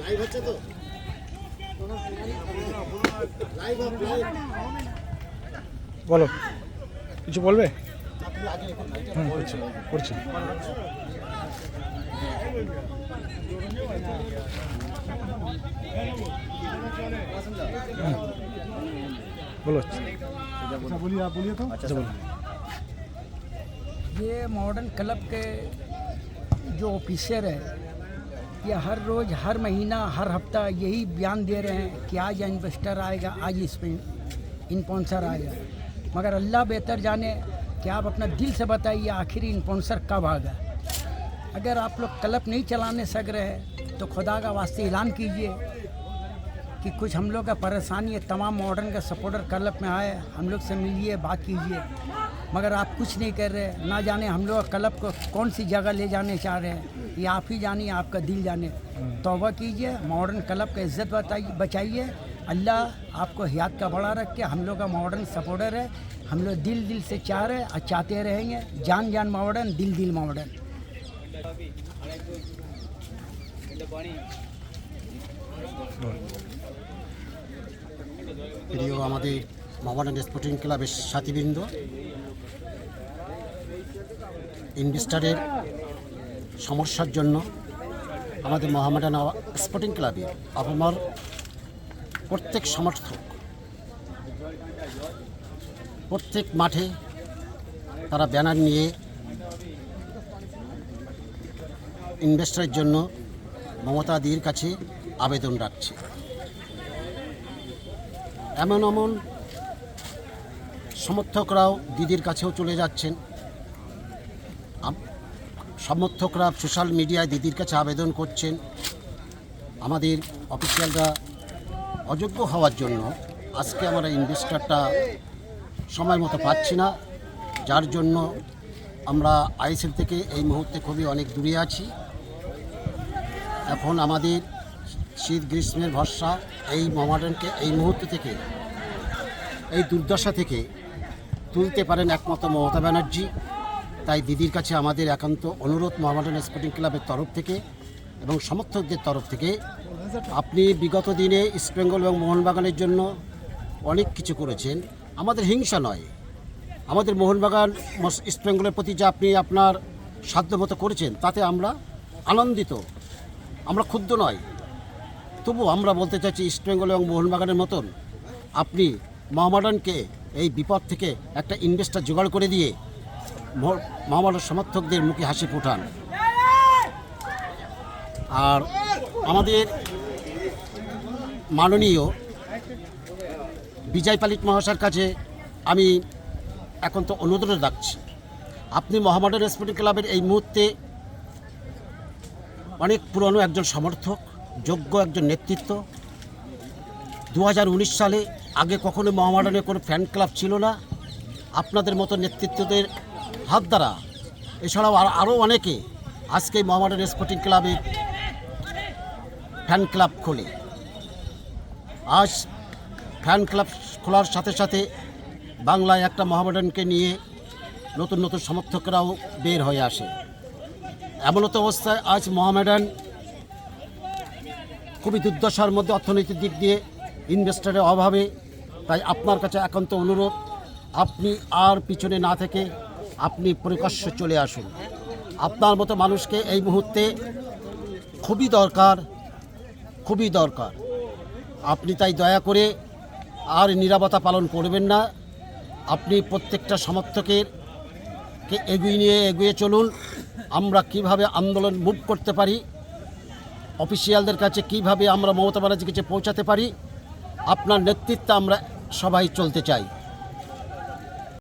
Live হচ্ছে তো live live বলো কিছু বলবে হুম, করছি করছি হুম। বলো আচ্ছা বলো ये मॉडर्न क्लब के जो ऑफिसर है ये हर रोज़ हर महीना हर हफ्ता यही बयान दे रहे हैं कि आज इन्वेस्टर आएगा आज इसमें इन्पॉन्सर आएगा मगर अल्लाह बेहतर जाने कि आप अपना दिल से बताइए आखिर इन्पॉन्सर कब आएगा अगर आप लोग क्लब नहीं चलाने सक रहे तो खुदा का वास्ते ऐलान कीजिए कि कुछ हम लोग का परेशानी है तमाम मॉडर्न का सपोर्टर क्लब में आए हम लोग से मिलिए बात कीजिए। मगर आप कुछ नहीं कर रहे ना जाने हम लोग क्लब को कौन सी जगह ले जाने चाह रहे हैं। ये आप ही जानिए आपका दिल जाने। तौबा कीजिए मॉडर्न क्लब का इज़्ज़त बताइए बचाइए अल्लाह आपको हयात का बड़ा रख के हम लोग का मॉडर्न सपोर्टर है हम लोग दिल दिल से चाह रहे हैं और चाहते रहेंगे जान जान मॉडर्न दिल दिल मॉडर्न প্রিয় আমাদের মোহামেডান স্পোর্টিং ক্লাবের সাথীবৃন্দ ইনভেস্টারের সমস্যার জন্য আমাদের মোহামেডান স্পোর্টিং ক্লাবে আমার প্রত্যেক সমর্থক, প্রত্যেক মাঠে তারা ব্যানার নিয়ে ইনভেস্টারের জন্য মমতা দির কাছে আবেদন রাখছে। এমন এমন সমর্থকরাও দিদির কাছেও চলে যাচ্ছেন। সমর্থকরা সোশ্যাল মিডিয়ায় দিদির কাছে আবেদন করছেন। আমাদের অফিসিয়ালরা অযোগ্য হওয়ার জন্য আজকে আমরা ইনভেস্টারটা সময় মতো পাচ্ছি না। যার জন্য আমরা আইএসএল থেকে এই মুহূর্তে খুবই অনেক দূরে আছি। এখন আমাদের শীত গ্রীষ্মের ভরসা এই মহামাডানকে এই মুহূর্ত থেকে, এই দুর্দশা থেকে তুলতে পারেন একমাত্র মমতা ব্যানার্জি। তাই দিদির কাছে আমাদের একান্ত অনুরোধ মহামাডান স্পোর্টিং ক্লাবের তরফ থেকে। এবং সমর্থকদের তরফ থেকে আপনি বিগত দিনে ইস্টবেঙ্গল এবং মোহনবাগানের জন্য অনেক কিছু করেছেন। আমাদের হিংসা নয়। আমাদের মোহনবাগান ইস্টবেঙ্গলের প্রতি যে আপনি আপনার সাধ্যমতো করেছেন, তাতে আমরা আনন্দিত। আমরা ক্ষুব্ধ নয়। তবু আমরা বলতে চাইছি ইস্টবেঙ্গল এবং মোহনবাগানের মতন আপনি মহামাডানকে এই বিপদ থেকে একটা ইনভেস্টার জোগাড় করে দিয়ে মহ- মহামাডান সমর্থকদের মুখে হাসি ফোটান। আর আমাদের মাননীয় বিজয় পালিত মহাশয়ের কাছে আমি এখন তো অনুরোধ রাখছি। আপনি মোহামেডান স্পোর্টিং ক্লাবের এই মুহূর্তে অনেক পুরনো একজন সমর্থক, যোগ্য একজন নেতৃত্ব। দু হাজার উনিশ সালে আগে কখনো মহামাডানের কোনো ফ্যান ক্লাব ছিল না। আপনাদের মতো নেতৃত্বদের হাত দ্বারা, এছাড়াও আর আরও অনেকে আজকে মহামাডান স্পোর্টিং ক্লাবের ফ্যান ক্লাব খোলে। আজ ফ্যান ক্লাব খোলার সাথে সাথে বাংলায় একটা মহামাডানকে নিয়ে নতুন নতুন সমর্থকরাও বের হয়ে আসে। এমনত অবস্থায় আজ মহামেডান খুবই দুর্দশার মধ্যে অর্থনৈতিক দিক দিয়ে ইনভেস্টরের অভাবে। তাই আপনার কাছে একান্ত অনুরোধ, আপনি আর পিছনে না থেকে আপনি প্রকাশ্য চলে আসুন। আপনার মতো মানুষকে এই মুহূর্তে খুবই দরকার খুবই দরকার। আপনি তাই দয়া করে আর নিরাপত্তা পালন করবেন না। আপনি প্রত্যেকটা সমর্থকের কে এগিয়ে নিয়ে এগিয়ে চলুন। আমরা কীভাবে আন্দোলন মুভ করতে পারি? অফিসিয়ালদের কাছে কীভাবে আমরা মমতা ব্যানার্জির কাছে পৌঁছাতে পারি? আপনার নেতৃত্বে আমরা সবাই চলতে চাই।